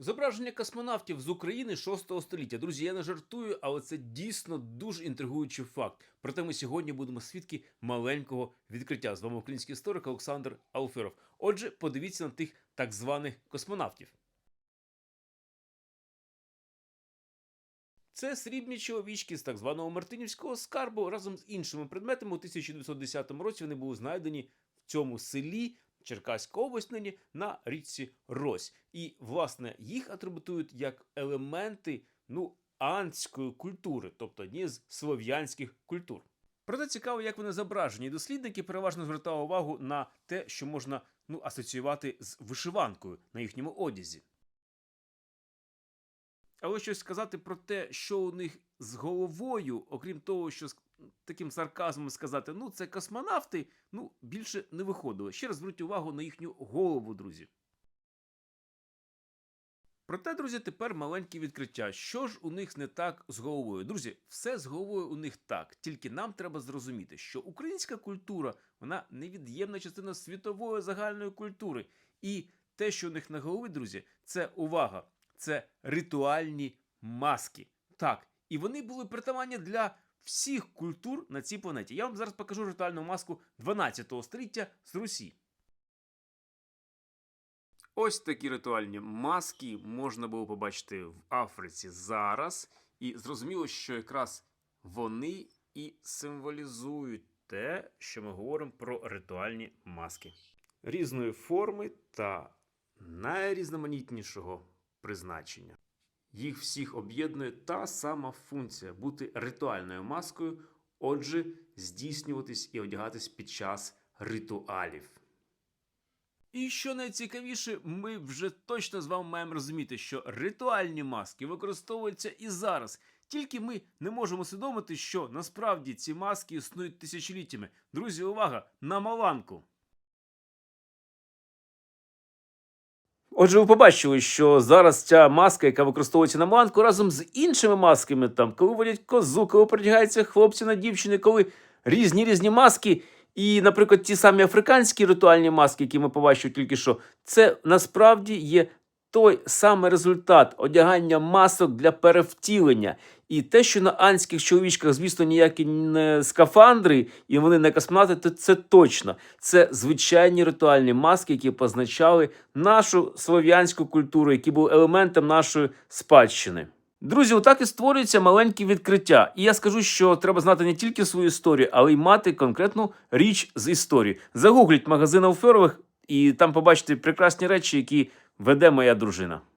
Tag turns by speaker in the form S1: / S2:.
S1: Зображення космонавтів з України 6 століття. Друзі, я не жартую, але це дійсно дуже інтригуючий факт. Проте ми сьогодні будемо свідки маленького відкриття. З вами український історик Олександр Алферов. Отже, подивіться на тих так званих космонавтів. Це срібні чоловічки з так званого Мартинівського скарбу разом з іншими предметами у 1910 році вони були знайдені в цьому селі Черкаська область нині на річці Рось. І, власне, їх атрибутують як елементи ну, анської культури, тобто одні з слов'янських культур. Проте цікаво, як вони зображені. Дослідники переважно звертали увагу на те, що можна ну, асоціювати з вишиванкою на їхньому одязі. Але щось сказати про те, що у них з головою, окрім того, що з таким сарказмом сказати, ну це космонавти, ну більше не виходило. Ще раз зверніть увагу на їхню голову, друзі. Проте, друзі, тепер маленьке відкриття. Що ж у них не так з головою? Друзі, все з головою у них так. Тільки нам треба зрозуміти, що українська культура вона невід'ємна частина світової загальної культури. І те, що у них на голові, друзі, це увага, це ритуальні маски. Так, і вони були притаманні для всіх культур на цій планеті. Я вам зараз покажу ритуальну маску 12 століття з Русі. Ось такі ритуальні маски можна було побачити в Африці зараз. І зрозуміло, що якраз вони і символізують те, що ми говоримо про ритуальні маски. Різної форми та найрізноманітнішого призначення. Їх всіх об'єднує та сама функція бути ритуальною маскою, отже, здійснюватись і одягатись під час ритуалів. І що найцікавіше, ми вже точно з вами маємо розуміти, що ритуальні маски використовуються і зараз. Тільки ми не можемо усвідомити, що насправді ці маски існують тисячоліттями. Друзі, увага! На маланку! Отже, ви побачили, що зараз ця маска, яка використовується на маланку, разом з іншими масками, там, коли водять козу, коли передягаються хлопці на дівчини, коли різні різні маски. І, наприклад, ті самі африканські ритуальні маски, які ми побачили тільки що, це насправді є той самий результат одягання масок для перевтілення. І те, що на анських чоловічках, звісно, ніякі не скафандри, і вони не космонавти, то це точно. Це звичайні ритуальні маски, які позначали нашу слов'янську культуру, які були елементом нашої спадщини. Друзі, отак і створюється маленькі відкриття. І я скажу, що треба знати не тільки свою історію, але й мати конкретну річ з історії. Загугліть магазин Алферових, і там побачите прекрасні речі, які веде моя дружина.